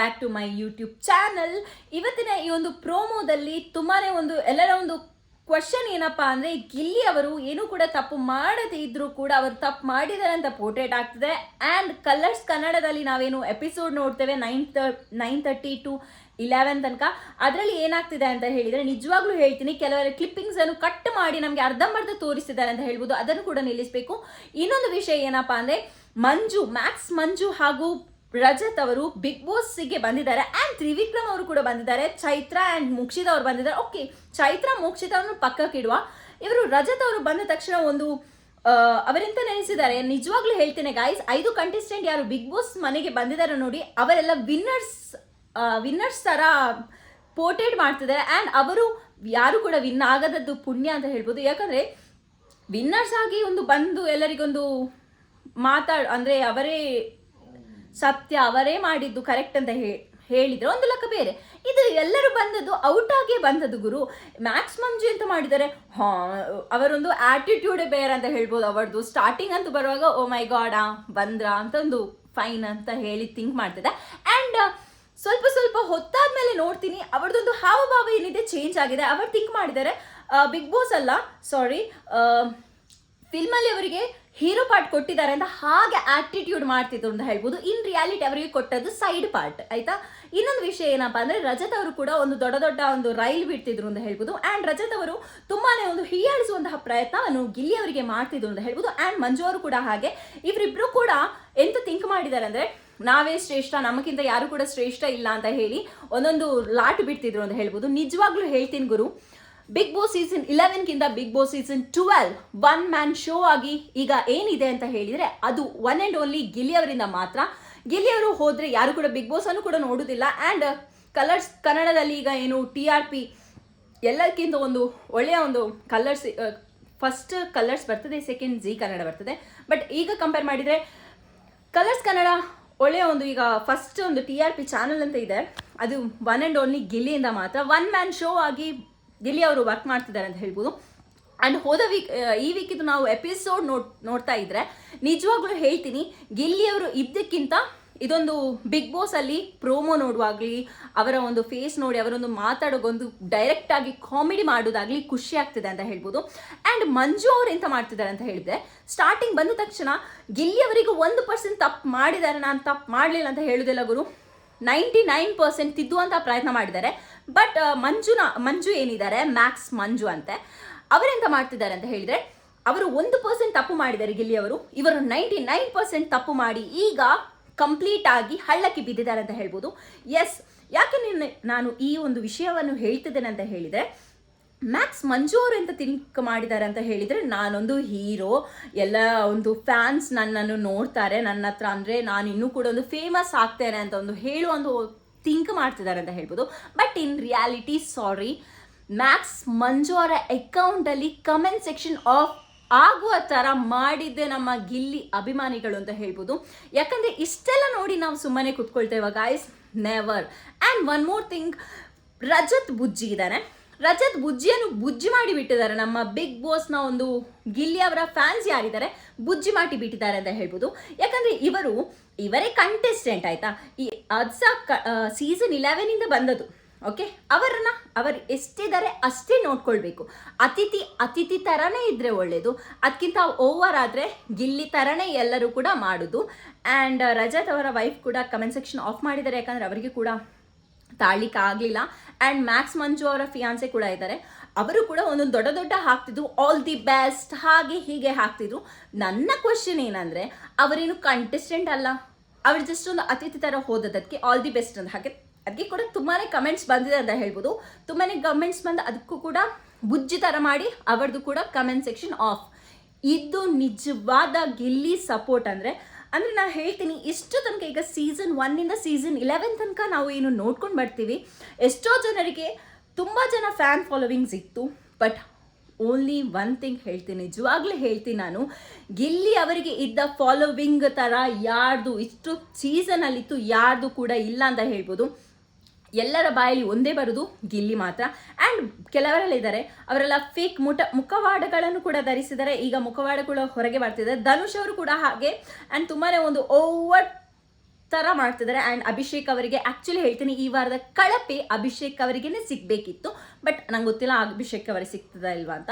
Back to my YouTube channel ಇವತ್ತಿನ ಈ ಒಂದು ಪ್ರೋಮೋದಲ್ಲಿ ತುಂಬಾ ಒಂದು, ಎಲ್ಲರ ಒಂದು ಕ್ವಶನ್ ಏನಪ್ಪಾ ಅಂದ್ರೆ, ಗಿಲ್ಲಿ ಅವರು ಏನು ಕೂಡ ತಪ್ಪು ಮಾಡದೇ ಇದ್ರೂ ಕೂಡ ಅವರು ತಪ್ಪು ಮಾಡಿದ್ದಾರೆ ಅಂತ ಪೋರ್ಟ್ರೇಟ್ ಆಗ್ತದೆ. ಆ್ಯಂಡ್ ಕಲರ್ಸ್ ಕನ್ನಡದಲ್ಲಿ ನಾವೇನು ಎಪಿಸೋಡ್ ನೋಡ್ತೇವೆ nine nine thirty to eleven ತನಕ. ಅದರಲ್ಲಿ ಏನಾಗ್ತಿದೆ ಅಂತ ಹೇಳಿದ್ರೆ, ನಿಜವಾಗ್ಲೂ ಹೇಳ್ತೀನಿ, ಕೆಲವರ ಕ್ಲಿಪ್ಪಿಂಗ್ಸ್ ಅನ್ನು ಕಟ್ ಮಾಡಿ ನಮಗೆ ಅರ್ಧಂಬರ್ಧ ತೋರಿಸಿದ್ದಾರೆ ಅಂತ ಹೇಳ್ಬೋದು. ಅದನ್ನು ಕೂಡ ನಿಲ್ಲಿಸಬೇಕು. ಇನ್ನೊಂದು ವಿಷಯ ಏನಪ್ಪಾ ಅಂದ್ರೆ, ಮಂಜು ಮ್ಯಾಕ್ಸ್ ಮಂಜು ಹಾಗೂ ರಜತ್ ಅವರು ಬಿಗ್ ಬಾಸ್ಗೆ ಬಂದಿದ್ದಾರೆ ಆ್ಯಂಡ್ ತ್ರಿವಿಕ್ರಮ್ ಅವರು ಕೂಡ ಬಂದಿದ್ದಾರೆ. ಚೈತ್ರ ಆ್ಯಂಡ್ ಮುಕ್ಷಿತ ಅವರು ಬಂದಿದ್ದಾರೆ. ಓಕೆ ಚೈತ್ರ, ಮುಕ್ಷಿತ್ ಅವ್ರನ್ನ ಪಕ್ಕಕ್ಕಿಡುವ ಇವರು ರಜತ್ ಅವರು ಬಂದ ತಕ್ಷಣ ಒಂದು ಅವರಿಂತ ನೆನೆಸಿದ್ದಾರೆ. ನಿಜವಾಗ್ಲೂ ಹೇಳ್ತೇನೆ ಗಾಯ್ಸ್ ಐದು ಕಂಟೆಸ್ಟೆಂಟ್ ಯಾರು ಬಿಗ್ ಬಾಸ್ ಮನೆಗೆ ಬಂದಿದ್ದಾರೆ ನೋಡಿ, ಅವರೆಲ್ಲ ವಿನ್ನರ್ಸ್ ವಿನ್ನರ್ಸ್ ಥರ ಪೋರ್ಟ್ರೇಟ್ ಮಾಡ್ತಿದ್ದಾರೆ. ಆ್ಯಂಡ್ ಅವರು ಯಾರು ಕೂಡ ವಿನ್ ಆಗದದ್ದು ಪುಣ್ಯ ಅಂತ ಹೇಳ್ಬೋದು. ಯಾಕಂದರೆ ವಿನ್ನರ್ಸ್ ಆಗಿ ಒಂದು ಬಂದು ಎಲ್ಲರಿಗೊಂದು ಮಾತಾಡ್, ಅಂದರೆ ಅವರೇ ಸತ್ಯ ಅವರೇ ಮಾಡಿದ್ದು ಕರೆಕ್ಟ್ ಅಂತ ಹೇ- ಹೇಳಿದ್ರೆ ಒಂದು ಲೆಕ್ಕ ಬೇರೆ. ಇದು ಎಲ್ಲರೂ ಬಂದದ್ದು ಔಟ್ ಆಗಿ ಬಂದದ್ದು ಗುರು. ಮ್ಯಾಕ್ಸ್ ಮಂಜು ಅಂತ ಮಾಡಿದ್ದಾರೆ? ಹಾ, ಅವರೊಂದು ಆಟಿಟ್ಯೂಡ್ ಬೇರೆ ಅಂತ ಹೇಳ್ಬೋದು. ಅವರದು ಸ್ಟಾರ್ಟಿಂಗ್ ಅಂತ ಬರುವಾಗ ಓ ಮೈ ಗಾಡ್ ಬಂದ್ರ? ಅಂತ ಒಂದು ಫೈನ್ ಅಂತ ಹೇಳಿ ಥಿಂಕ್ ಮಾಡ್ತಿದ್ದೆ. ಆ್ಯಂಡ್ ಸ್ವಲ್ಪ ಸ್ವಲ್ಪ ಹೊತ್ತಾದ್ಮೇಲೆ ನೋಡ್ತೀನಿ, ಅವರದೊಂದು ಹಾವಭಾವ ಏನಿದೆ ಚೇಂಜ್ ಆಗಿದೆ. ಅವರು ಥಿಂಕ್ ಮಾಡಿದ್ದಾರೆ ಬಿಗ್ ಬಾಸ್ ಅಲ್ಲ ಸಾರಿ ಫಿಲ್ಮಲ್ಲಿ ಅವರಿಗೆ ಹೀರೋ ಪಾರ್ಟ್ ಕೊಟ್ಟಿದ್ದಾರೆ ಅಂತ ಹಾಗೆ ಆಟಿಟ್ಯೂಡ್ ಮಾಡ್ತಿದ್ರು ಅಂತ ಹೇಳ್ಬೋದು. ಇನ್ ರಿಯಾಲಿಟಿ ಅವರಿಗೆ ಕೊಟ್ಟದ್ದು ಸೈಡ್ ಪಾರ್ಟ್ ಆಯ್ತಾ? ಇನ್ನೊಂದು ವಿಷಯ ಏನಪ್ಪಾ ಅಂದ್ರೆ ರಜತ್ ಅವರು ಕೂಡ ಒಂದು ದೊಡ್ಡ ದೊಡ್ಡ ಒಂದು ರೈಲ್ ಬಿಡ್ತಿದ್ರು ಅಂತ ಹೇಳ್ಬೋದು. ಆ್ಯಂಡ್ ರಜತ್ ಅವರು ತುಂಬಾನೇ ಒಂದು ಹೀಯಾಳಿಸುವಂತಹ ಪ್ರಯತ್ನವನ್ನು ಗಿಲ್ಲಿ ಅವರಿಗೆ ಮಾಡ್ತಿದ್ರು ಅಂತ ಹೇಳ್ಬೋದು. ಆ್ಯಂಡ್ ಮಂಜು ಅವರು ಕೂಡ ಹಾಗೆ. ಇವರಿಬ್ರು ಕೂಡ ಎಂತ ಥಿಂಕ್ ಮಾಡಿದ್ದಾರೆ ಅಂದ್ರೆ, ನಾವೇ ಶ್ರೇಷ್ಠ, ನಮಗಿಂತ ಯಾರು ಕೂಡ ಶ್ರೇಷ್ಠ ಇಲ್ಲ ಅಂತ ಹೇಳಿ ಒಂದೊಂದು ಲಾಟ್ ಬಿಡ್ತಿದ್ರು ಅಂತ ಹೇಳ್ಬೋದು. ನಿಜವಾಗ್ಲೂ ಹೇಳ್ತೀನಿ ಗುರು big boss season ಇಲೆವೆನ್ಗಿಂತ big boss season twelve one man show ಆಗಿ ಈಗ ಏನಿದೆ ಅಂತ ಹೇಳಿದರೆ ಅದು ಒನ್ ಆ್ಯಂಡ್ ಓನ್ಲಿ ಗಿಲ್ಲಿ ಅವರಿಂದ ಮಾತ್ರ. ಗಿಲಿಯವರು ಹೋದರೆ ಯಾರು ಕೂಡ ಬಿಗ್ ಬಾಸ್ ಅನ್ನು ಕೂಡ ನೋಡೋದಿಲ್ಲ ಆ್ಯಂಡ್ ಕಲರ್ಸ್ ಕನ್ನಡದಲ್ಲಿ ಈಗ ಏನು ಟಿ ಆರ್ ಪಿ ಎಲ್ಲಕ್ಕಿಂತ ಒಂದು ಒಳ್ಳೆಯ ಒಂದು ಕಲರ್ಸ್ ಫಸ್ಟ್ ಕಲರ್ಸ್ ಬರ್ತದೆ ಸೆಕೆಂಡ್ ಜಿ ಕನ್ನಡ ಬರ್ತದೆ. ಬಟ್ ಈಗ ಕಂಪೇರ್ ಮಾಡಿದರೆ ಕಲರ್ಸ್ ಕನ್ನಡ ಒಳ್ಳೆಯ ಒಂದು ಈಗ ಫಸ್ಟ್ ಒಂದು ಟಿ ಆರ್ ಪಿ ಚಾನಲ್ ಅಂತ ಇದೆ. ಅದು ಒನ್ ಆ್ಯಂಡ್ ಓನ್ಲಿ ಗಿಲ್ಲಿಯಿಂದ ಮಾತ್ರ. ಒನ್ ಮ್ಯಾನ್ ಶೋ ಆಗಿ ಗಿಲ್ಲಿ ಅವರು ವರ್ಕ್ ಮಾಡ್ತಿದ್ದಾರೆ ಅಂತ ಹೇಳ್ಬೋದು. ಆ್ಯಂಡ್ ಹೋದ ವೀಕ್ ಈ ವೀಕಿದು ನಾವು ಎಪಿಸೋಡ್ ನೋಡ್, ನೋಡ್ತಾ ಇದ್ರೆ ನಿಜವಾಗ್ಲೂ ಹೇಳ್ತೀನಿ ಗಿಲ್ಲಿಯವರು ಇದ್ದಕ್ಕಿಂತ ಇದೊಂದು ಬಿಗ್ ಬಾಸ್ ಅಲ್ಲಿ ಪ್ರೋಮೋ ನೋಡುವಾಗ್ಲಿ, ಅವರ ಒಂದು ಫೇಸ್ ನೋಡಿ, ಅವರೊಂದು ಮಾತಾಡೋಗೊಂದು ಡೈರೆಕ್ಟ್ ಆಗಿ ಕಾಮಿಡಿ ಮಾಡೋದಾಗ್ಲಿ ಖುಷಿ ಆಗ್ತಿದೆ ಅಂತ ಹೇಳ್ಬೋದು. ಆ್ಯಂಡ್ ಮಂಜು ಅವ್ರು ಎಂತ ಮಾಡ್ತಿದ್ದಾರೆ ಅಂತ ಹೇಳಿದ್ರೆ ಸ್ಟಾರ್ಟಿಂಗ್ ಬಂದ ತಕ್ಷಣ ಗಿಲ್ಲಿಯವರಿಗೂ ಒಂದು ಪರ್ಸೆಂಟ್ ತಪ್ಪು ಮಾಡಿದ್ದಾರೆ ನಾನು ತಪ್ಪು ಮಾಡಲಿಲ್ಲ ಅಂತ ಹೇಳುದಿಲ್ಲ ಗುರು. ನೈಂಟಿ ನೈನ್ ಪರ್ಸೆಂಟ್ ತಿದ್ದುವಂಥ ಪ್ರಯತ್ನ ಮಾಡಿದ್ದಾರೆ. ಬಟ್ ಮಂಜುನ ಮಂಜು ಏನಿದ್ದಾರೆ? ಮ್ಯಾಕ್ಸ್ ಮಂಜು ಅಂತೆ. ಅವರೆಂತ ಮಾಡ್ತಿದ್ದಾರೆ ಅಂತ ಹೇಳಿದ್ರೆ, ಅವರು ಒಂದು ಪರ್ಸೆಂಟ್ ತಪ್ಪು ಮಾಡಿದ್ದಾರೆ ಗಿಲ್ಲಿ ಅವರು. ಇವರು ನೈಂಟಿ ನೈನ್ ಪರ್ಸೆಂಟ್ ತಪ್ಪು ಮಾಡಿ ಈಗ ಕಂಪ್ಲೀಟ್ ಆಗಿ ಹಳ್ಳಕ್ಕೆ ಬಿದ್ದಿದ್ದಾರೆ ಅಂತ ಹೇಳ್ಬೋದು. ಎಸ್ ಯಾಕೆ ನಿನ್ನೆ ನಾನು ಈ ಒಂದು ವಿಷಯವನ್ನು ಹೇಳ್ತಿದ್ದೇನೆ ಅಂತ ಹೇಳಿದರೆ ಮ್ಯಾಕ್ಸ್ ಮಂಜು ಅವರು ಎಂತ ತಿಂಕ್ ಮಾಡಿದ್ದಾರೆ ಅಂತ ಹೇಳಿದರೆ, ನಾನೊಂದು ಹೀರೋ ಎಲ್ಲ ಒಂದು ಫ್ಯಾನ್ಸ್ ನನ್ನನ್ನು ನೋಡ್ತಾರೆ. ನನ್ನ ಹತ್ರ ಅಂದರೆ ನಾನು ಇನ್ನೂ ಕೂಡ ಒಂದು ಫೇಮಸ್ ಆಗ್ತೇನೆ ಅಂತ ಒಂದು ಹೇಳುವ ಒಂದು ಥಿಂಕ್ ಮಾಡ್ತಿದ್ದಾರೆ ಅಂತ ಹೇಳ್ಬೋದು. But in reality sorry Max Manju ಅವರ ಅಕೌಂಟಲ್ಲಿ ಕಮೆಂಟ್ ಸೆಕ್ಷನ್ ಆಫ್ ಆಗುವ ಥರ ಮಾಡಿದ್ದೆ ನಮ್ಮ ಗಿಲ್ಲಿ ಅಭಿಮಾನಿಗಳು ಅಂತ ಹೇಳ್ಬೋದು. ಯಾಕಂದರೆ ಇಷ್ಟೆಲ್ಲ ನೋಡಿ ನಾವು ಸುಮ್ಮನೆ ಕುತ್ಕೊಳ್ತೇವೆ guys never and one more thing Rajat ಬುಜ್ಜಿ ಇದ್ದಾನೆ. ರಜತ್ ಬುಜ್ಜಿಯನ್ನು ಬುಜ್ಜಿ ಮಾಡಿ ಬಿಟ್ಟಿದ್ದಾರೆ. ನಮ್ಮ ಬಿಗ್ ಬಾಸ್ನ ಒಂದು ಗಿಲ್ಲಿ ಅವರ ಫ್ಯಾನ್ಸ್ ಯಾರಿದ್ದಾರೆ, ಬುಜ್ಜಿ ಮಾಡಿ ಬಿಟ್ಟಿದ್ದಾರೆ ಅಂತ ಹೇಳ್ಬೋದು. ಯಾಕಂದರೆ ಇವರು ಇವರೇ ಕಂಟೆಸ್ಟೆಂಟ್ ಆಯ್ತಾ? ಈ ಅದ್ಸ ಸೀಸನ್ ಇಲೆವೆನಿಂದ ಬಂದದ್ದು ಓಕೆ ಅವರನ್ನ ಅವರು ಎಷ್ಟಿದ್ದಾರೆ ಅಷ್ಟೇ ನೋಡ್ಕೊಳ್ಬೇಕು. ಅತಿಥಿ ಅತಿಥಿ ಥರನೇ ಇದ್ದರೆ ಒಳ್ಳೆಯದು ಅದಕ್ಕಿಂತ ಓವರ್ ಆದರೆ ಗಿಲ್ಲಿ ಥರನೇ ಎಲ್ಲರೂ ಕೂಡ ಮಾಡೋದು. ಆ್ಯಂಡ್ ರಜತ್ ಅವರ ವೈಫ್ ಕೂಡ ಕಮೆಂಟ್ ಸೆಕ್ಷನ್ ಆಫ್ ಮಾಡಿದ್ದಾರೆ, ಯಾಕಂದರೆ ಅವರಿಗೆ ಕೂಡ ತಾಳ್ಲಿಕ್ಕೆ ಆಗಲಿಲ್ಲ. ಆ್ಯಂಡ್ ಮ್ಯಾಕ್ಸ್ ಮಂಜು ಅವರ ಫಿಯಾನ್ಸೆ ಕೂಡ ಇದ್ದಾರೆ. ಅವರು ಕೂಡ ಒಂದೊಂದು ದೊಡ್ಡ ದೊಡ್ಡ ಹಾಕ್ತಿದ್ರು. ಆಲ್ ದಿ ಬೆಸ್ಟ್ ಹಾಗೆ ಹೀಗೆ ಹಾಕ್ತಿದ್ರು. ನನ್ನ ಕ್ವಶನ್ ಏನಂದರೆ ಅವರೇನು ಕಂಟೆಸ್ಟೆಂಟ್ ಅಲ್ಲ. ಅವ್ರು ಜಸ್ಟ್ ಒಂದು ಅತಿಥಿ ಥರ ಹೋದದಕ್ಕೆ ಆಲ್ ದಿ ಬೆಸ್ಟ್ ಅಂತ. ಹಾಗೆ ಅದಕ್ಕೆ ಕೂಡ ತುಂಬಾ ಕಮೆಂಟ್ಸ್ ಬಂದಿದೆ ಅಂತ ಹೇಳ್ಬೋದು. ತುಂಬಾ ಕಮೆಂಟ್ಸ್ ಬಂದು ಅದಕ್ಕೂ ಕೂಡ ಬುಜ್ಜಿ ಥರ ಮಾಡಿ ಅವ್ರದ್ದು ಕೂಡ ಕಮೆಂಟ್ ಸೆಕ್ಷನ್ ಆಫ್ ಇದು ನಿಜವಾದ ಗಿಲ್ಲಿ ಸಪೋರ್ಟ್ ಅಂದರೆ ಅಂದರೆ ನಾನು ಹೇಳ್ತೀನಿ ಇಷ್ಟು ತನಕ ಈಗ ಸೀಸನ್ ಒನ್ನಿಂದ ಸೀಸನ್ ಇಲೆವೆನ್ ತನಕ ನಾವು ಏನು ನೋಡ್ಕೊಂಡು ಬರ್ತೀವಿ. ಎಷ್ಟೋ ಜನರಿಗೆ ತುಂಬ ಜನ ಫ್ಯಾನ್ ಫಾಲೋವಿಂಗ್ಸ್ ಇತ್ತು ಬಟ್ ಓನ್ಲಿ ಒನ್ ಥಿಂಗ್ ಹೇಳ್ತೀನಿ, ನಿಜವಾಗ್ಲೂ ಹೇಳ್ತೀನಿ ನಾನು. ಗಿಲ್ಲಿ ಅವರಿಗೆ ಇದ್ದ ಫಾಲೋವಿಂಗ್ ಥರ ಯಾರ್ದು, ಇಷ್ಟು ಸೀಸನಲ್ಲಿತ್ತು ಯಾರ್ದು ಕೂಡ ಇಲ್ಲ ಅಂತ ಹೇಳ್ಬೋದು. ಎಲ್ಲರ ಬಾಯಲ್ಲಿ ಒಂದೇ ಬರೋದು ಗಿಲ್ಲಿ ಮಾತ್ರ. ಆ್ಯಂಡ್ ಕೆಲವರಲ್ಲಿದ್ದಾರೆ ಅವರೆಲ್ಲ ಫೇಕ್ ಮುಟ, ಮುಖವಾಡಗಳನ್ನು ಕೂಡ ಧರಿಸಿದ್ದಾರೆ. ಈಗ ಮುಖವಾಡ ಕೂಡ ಹೊರಗೆ ಬರ್ತಿದ್ದಾರೆ ಧನುಷ್ ಅವರು ಕೂಡ ಹಾಗೆ. ಆ್ಯಂಡ್ ತುಂಬಾ ಒಂದು ಓವರ್ ಥರ ಮಾಡ್ತಿದ್ದಾರೆ. ಆ್ಯಂಡ್ ಅಭಿಷೇಕ್ ಅವರಿಗೆ ಆ್ಯಕ್ಚುಲಿ ಹೇಳ್ತೀನಿ, ಈ ವಾರದ ಕಳಪೆ ಅಭಿಷೇಕ್ ಅವರಿಗೇನೆ ಸಿಗಬೇಕಿತ್ತು. ಬಟ್ ನಂಗೆ ಗೊತ್ತಿಲ್ಲ, ಅಭಿಷೇಕ್ ಅವರಿಗೆ ಸಿಗ್ತದ ಇಲ್ವಾ ಅಂತ.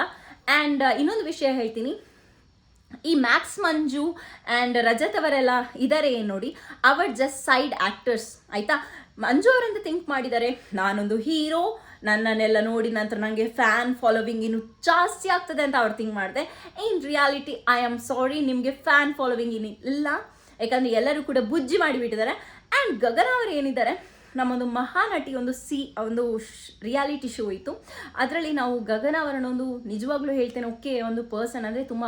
ಆ್ಯಂಡ್ ಇನ್ನೊಂದು ವಿಷಯ ಹೇಳ್ತೀನಿ. ಈ ಮ್ಯಾಕ್ಸ್ ಮಂಜು ಆ್ಯಂಡ್ ರಜತ್ ಅವರೆಲ್ಲ ಇದ್ದಾರೆ ಏನು ನೋಡಿ, ಅವರ್ ಜಸ್ಟ್ ಸೈಡ್ ಆ್ಯಕ್ಟರ್ಸ್ ಆಯಿತಾ? ಮಂಜು ಅವರಂತ ಥಿಂಕ್ ಮಾಡಿದ್ದಾರೆ? ನಾನೊಂದು ಹೀರೋ, ನನ್ನನ್ನೆಲ್ಲ ನೋಡಿ ನಂತರ ನನಗೆ ಫ್ಯಾನ್ ಫಾಲೋವಿಂಗ್ ಇನ್ನು ಜಾಸ್ತಿ ಆಗ್ತದೆ ಅಂತ ಅವ್ರು ಥಿಂಕ್ ಮಾಡಿದೆ. In reality I am sorry ನಿಮಗೆ ಫ್ಯಾನ್ ಫಾಲೋವಿಂಗ್ ಇನ್ನು ಇಲ್ಲ ಯಾಕಂದರೆ ಎಲ್ಲರೂ ಕೂಡ ಬುಜ್ಜಿ ಮಾಡಿಬಿಟ್ಟಿದ್ದಾರೆ. ಆ್ಯಂಡ್ ಗಗನ ಅವರು ಏನಿದ್ದಾರೆ, ನಮ್ಮೊಂದು ಮಹಾನಟಿ ಒಂದು ಸಿ, ಒಂದು ರಿಯಾಲಿಟಿ ಶೋ ಇತ್ತು. ಅದರಲ್ಲಿ ನಾವು ಗಗನ ಅವರನ್ನೊಂದು ನಿಜವಾಗ್ಲೂ ಹೇಳ್ತೇನೆ, ಓಕೆ, ಒಂದು ಪರ್ಸನ್ ಅಂದರೆ ತುಂಬ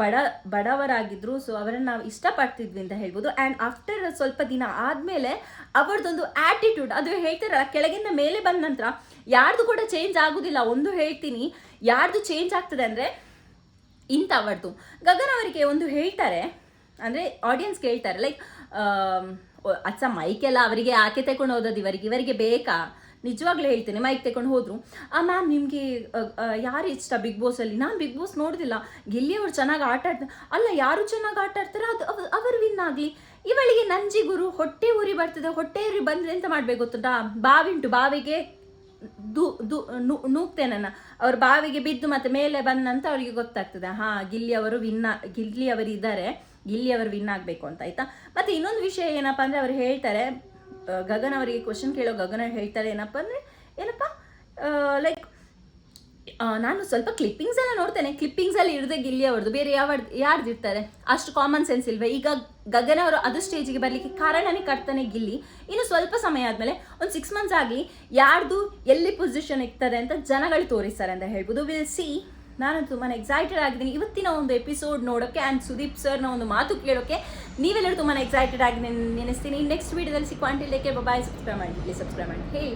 ಬಡ ಬಡವರಾಗಿದ್ದರು ಸೊ ಅವರನ್ನು ನಾವು ಇಷ್ಟಪಡ್ತಿದ್ವಿ ಅಂತ ಹೇಳ್ಬೋದು. ಆ್ಯಂಡ್ ಆಫ್ಟರ್ ಸ್ವಲ್ಪ ದಿನ ಆದಮೇಲೆ ಅವರದೊಂದು ಆ್ಯಟಿಟ್ಯೂಡ್ ಅದು ಹೇಳ್ತಾರಲ್ಲ ಕೆಳಗಿಂದ ಮೇಲೆ ಬಂದ ನಂತರ ಯಾರ್ದು ಕೂಡ ಚೇಂಜ್ ಆಗೋದಿಲ್ಲ. ಒಂದು ಹೇಳ್ತೀನಿ, ಯಾರ್ದು ಚೇಂಜ್ ಆಗ್ತದೆ ಅಂದರೆ ಇಂಥವರ್ದು. ಗಗನ್ ಅವರಿಗೆ ಒಂದು ಹೇಳ್ತಾರೆ ಅಂದರೆ ಆಡಿಯನ್ಸ್ ಕೇಳ್ತಾರೆ ಲೈಕ್ ಅಚ್ಚ ಮೈಕೆಲ್ಲ ಅವರಿಗೆ ಆಕೆ ತಗೊಂಡು ಹೋದದ್ದು ಇವರಿಗೆ ಇವರಿಗೆ ಬೇಕಾ? ನಿಜವಾಗ್ಲೂ ಹೇಳ್ತೇನೆ ಮೈಕ್ ತಗೊಂಡು ಹೋದ್ರು. ಆ ಮ್ಯಾಮ್ ನಿಮಗೆ ಯಾರು ಇಷ್ಟ ಬಿಗ್ ಬಾಸಲ್ಲಿ ನಾನು ಬಿಗ್ ಬಾಸ್ ನೋಡೋದಿಲ್ಲ. ಗೆಲ್ಲಿಯವರು ಚೆನ್ನಾಗಿ ಆಟ ಅಲ್ಲ, ಯಾರು ಚೆನ್ನಾಗಿ ಆಟ ಆಡ್ತಾರೆ ಅದು ಅವ- ಅವರು ವಿನ್ ಆಗಲಿ. ಇವಳಿಗೆ ನಂಜಿ ಗುರು ಹೊಟ್ಟೆ ಉರಿ ಬರ್ತದೆ, ಹೊಟ್ಟೆ ಉರಿ ಬಂದರೆ ಎಂತ ಮಾಡಬೇಕು ಗೊತ್ತುಂಟಾ? ಬಾವಿಂಟು, ಬಾವಿಗೆ. ದೂ ದೂ ನೂಕ್ತೇನೆ ಅವ್ರ ಬಾವಿಗೆ ಬಿದ್ದು ಮತ್ತೆ ಮೇಲೆ ಬಂದ ನಂತರ ಅವರಿಗೆ ಗೊತ್ತಾಗ್ತದೆ, ಹಾ, ಗಿಲ್ಲಿ ಅವರು ವಿನ್ ಗಿಲ್ಲಿ ಅವರು ಇದ್ದಾರೆ ಗಿಲ್ಲಿ ಅವರು ವಿನ್ ಆಗಬೇಕು ಅಂತ, ಆಯ್ತಾ? ಮತ್ತೆ ಇನ್ನೊಂದು ವಿಷಯ ಏನಪ್ಪಾ ಅಂದ್ರೆ ಅವ್ರು ಹೇಳ್ತಾರೆ ಗಗನ್ ಅವರಿಗೆ ಕ್ವಶನ್ ಕೇಳೋ ಗಗನ ಹೇಳ್ತಾರೆ ಏನಪ್ಪ ಅಂದ್ರೆ, ಏನಪ್ಪ ಲೈಕ್ ನಾನು ಸ್ವಲ್ಪ ಕ್ಲಿಪ್ಪಿಂಗ್ಸ್ ಎಲ್ಲ ನೋಡ್ತೇನೆ ಕ್ಲಿಪ್ಪಿಂಗ್ಸ್ ಅಲ್ಲಿ ಇರದೆ ಗಿಲ್ಲಿ ಅವ್ರದ್ದು, ಬೇರೆ ಯಾವ ಯಾರ್ದು ಇರ್ತಾರೆ ಅಷ್ಟು ಕಾಮನ್ ಸೆನ್ಸ್ ಇಲ್ವೇ? ಈಗ ಗಗನ ಅವರು ಅದು ಸ್ಟೇಜಿಗೆ ಬರಲಿಕ್ಕೆ ಕಾರಣನೇ ಕಟ್ತಾನೆ ಗಿಲ್ಲಿ. ಇನ್ನು ಸ್ವಲ್ಪ ಸಮಯ ಆದಮೇಲೆ ಒಂದು ಸಿಕ್ಸ್ ಮಂತ್ಸ್ ಆಗಿ ಯಾರ್ದು ಎಲ್ಲಿ ಪೊಸಿಷನ್ ಇರ್ತದೆ ಅಂತ ಜನಗಳು ತೋರಿಸ್ತಾರೆ ಅಂತ ಹೇಳ್ಬೋದು. ವಿಲ್ ಸಿ ನಾನು ತುಂಬಾ ಎಕ್ಸೈಟೆಡ್ ಆಗಿದ್ದೀನಿ. ಇವತ್ತಿನ ಒಂದು ಎಪಿಸೋಡ್ ನೋಡೋಕ್ಕೆ ಆ್ಯಂಡ್ ಸುದೀಪ್ ಸರ್ನ ಒಂದು ಮಾತು ಕೇಳೋಕ್ಕೆ ನೀವೆಲ್ಲರೂ ತುಂಬಾ ಎಕ್ಸೈಟೆಡ್ ಆಗಿ ನೆನೆಸ್ತೀನಿ. ನೆಕ್ಸ್ಟ್ ವೀಡಿಯೋದಲ್ಲಿ ಸಿಕ್ಕುವಂಟಿಲ್ಲಕ್ಕೆ ಬಾಯ್ ಸಬ್ಸ್ಕ್ರೈಬ್ ಮಾಡಿ. ಸಬ್ಸ್ಕ್ರೈಬ್ ಮಾಡಿ. ಹೇಳಿ